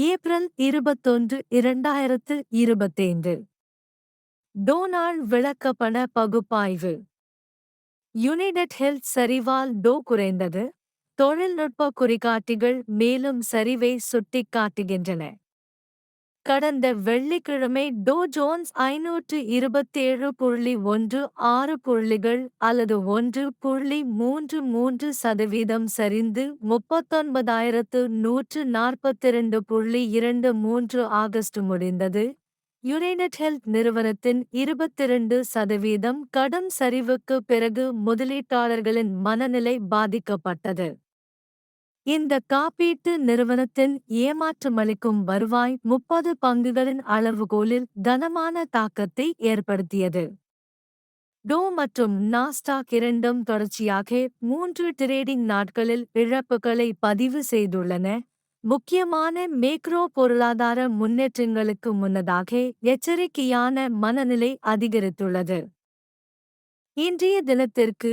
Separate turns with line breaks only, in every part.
April இருபத்தொன்று இரண்டாயிரத்து இருபத்தைந்து. டோனால்ட் விளக்கப்பட பகுப்பாய்வு. யுனைடெட் ஹெல்த் சரிவால் டோ குறைந்தது. தொழில்நுட்ப குறிகாட்டிகள் மேலும் சரிவை சுட்டிக்காட்டுகின்றன. கடந்த வெள்ளிக்கிழமை டோ ஜோன்ஸ் ஐநூற்று இருபத்தேழு புள்ளி ஒன்று ஆறு புள்ளிகள் அல்லது ஒன்று புள்ளி மூன்று மூன்று சதவீதம் சரிந்து முப்பத்தொன்பதாயிரத்து நூற்று நாற்பத்திரண்டு புள்ளி இரண்டு மூன்று ஆகஸ்ட் முடிந்தது. யுனைடெட் ஹெல்த் நிறுவனத்தின் இருபத்திரண்டு சதவீதம் கடும் சரிவுக்கு பிறகு முதலீட்டாளர்களின் மனநிலை பாதிக்கப்பட்டது. இந்த காப்பீட்டு நிறுவனத்தின் ஏமாற்றமளிக்கும் வருவாய் முப்பது பங்குகளின் அளவுகோலில் கனமான தாக்கத்தை ஏற்படுத்தியது. டோ மற்றும் நாஸ்டாக் இரண்டும் தொடர்ச்சியாக மூன்று டிரேடிங் நாட்களில் இழப்புகளை பதிவு செய்துள்ளன. முக்கியமான மேக்ரோ பொருளாதார முன்னேற்றங்களுக்கு முன்னதாக எச்சரிக்கையான மனநிலை அதிகரித்துள்ளது. இன்றைய தினத்திற்கு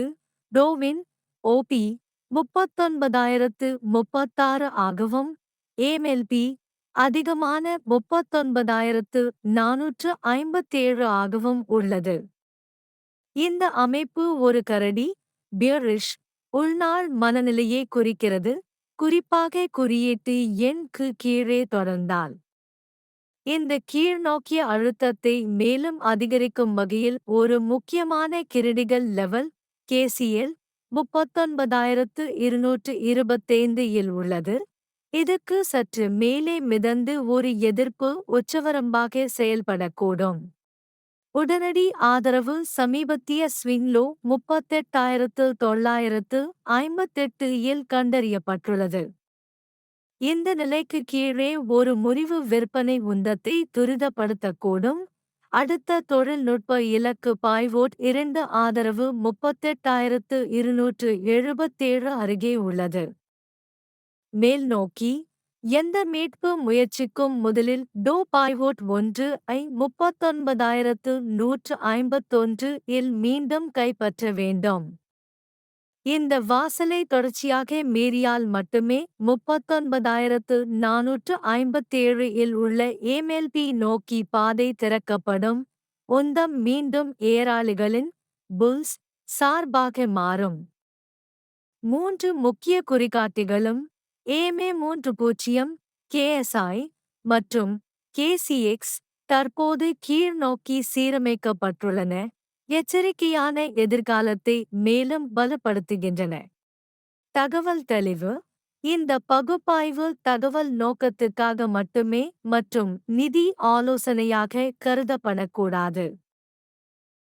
டோவின் ஓபி முப்பத்தொன்பதாயிரத்து முப்பத்தாறு ஆகவும் ஏமெல்பி அதிகமான முப்பத்தொன்பதாயிரத்து நானூற்று ஐம்பத்தேழு ஆகவும் உள்ளது. இந்த அமைப்பு ஒரு கரடி பியரிஷ் உள்நாள் மனநிலையை குறிக்கிறது. குறிப்பாக குறியீட்டு எண்க்கு கீழே தொடர்ந்தால். இந்த கீழ்நோக்கிய அழுத்தத்தை மேலும் அதிகரிக்கும் வகையில் ஒரு முக்கியமான கிரடிகள் லெவல் கேசிஎல் முப்பத்தொன்பதாயிரத்து இருநூற்று இருபத்தைந்து இல் உள்ளது. இதுக்கு சற்று மேலே மிதந்து ஒரு எதிர்ப்பு உச்சவரம்பாக செயல்படக்கூடும். உடனடி ஆதரவு சமீபத்திய ஸ்விங்லோ முப்பத்தெட்டாயிரத்து தொள்ளாயிரத்து ஐம்பத்தெட்டு இல் கண்டறியப்பட்டுள்ளது. இந்த நிலைக்கு கீழே ஒரு முறிவு விற்பனை உந்தத்தை துரிதப்படுத்தக்கூடும். அடுத்த தொழில்நுட்ப இலக்கு பாய்வோட் இரண்டு ஆதரவு முப்பத்தெட்டாயிரத்து இருநூற்று எழுபத்தேழு அருகே உள்ளது. மேல் நோக்கி எந்த மீட்பு முயற்சிக்கும் முதலில் டோ பாய்வோட் ஒன்று ஐ முப்பத்தொன்பதாயிரத்து நூற்று ஐம்பத்தொன்று இல் மீண்டும் கைப்பற்ற வேண்டும். இந்த வாசலை தொடர்ச்சியாக மீறியால் மட்டுமே முப்பத்தொன்பதாயிரத்து நானூற்று ஐம்பத்தேழு இல் உள்ள ஏமெல்பி நோக்கி பாதை திறக்கப்படும். உந்தம் மீண்டும் ஏராளிகளின் புல்ஸ் சார்பாக மாறும். மூன்று முக்கிய குறிகாட்டிகளும் ஏமே மூன்று பூஜ்ஜியம் கேஎஸ்ஐ மற்றும் கேசிஎக்ஸ் தற்போது கீழ்நோக்கி சீரமைக்கப்பட்டுள்ளன. எச்சரிக்கையான எதிர்காலத்தை மேலும் பலப்படுத்துகின்றன. தகவல் தெளிவு. இந்த பகுப்பாய்வு தகவல் நோக்கத்துக்காக மட்டுமே மற்றும் நிதி ஆலோசனையாக கருதப்படக்கூடாது.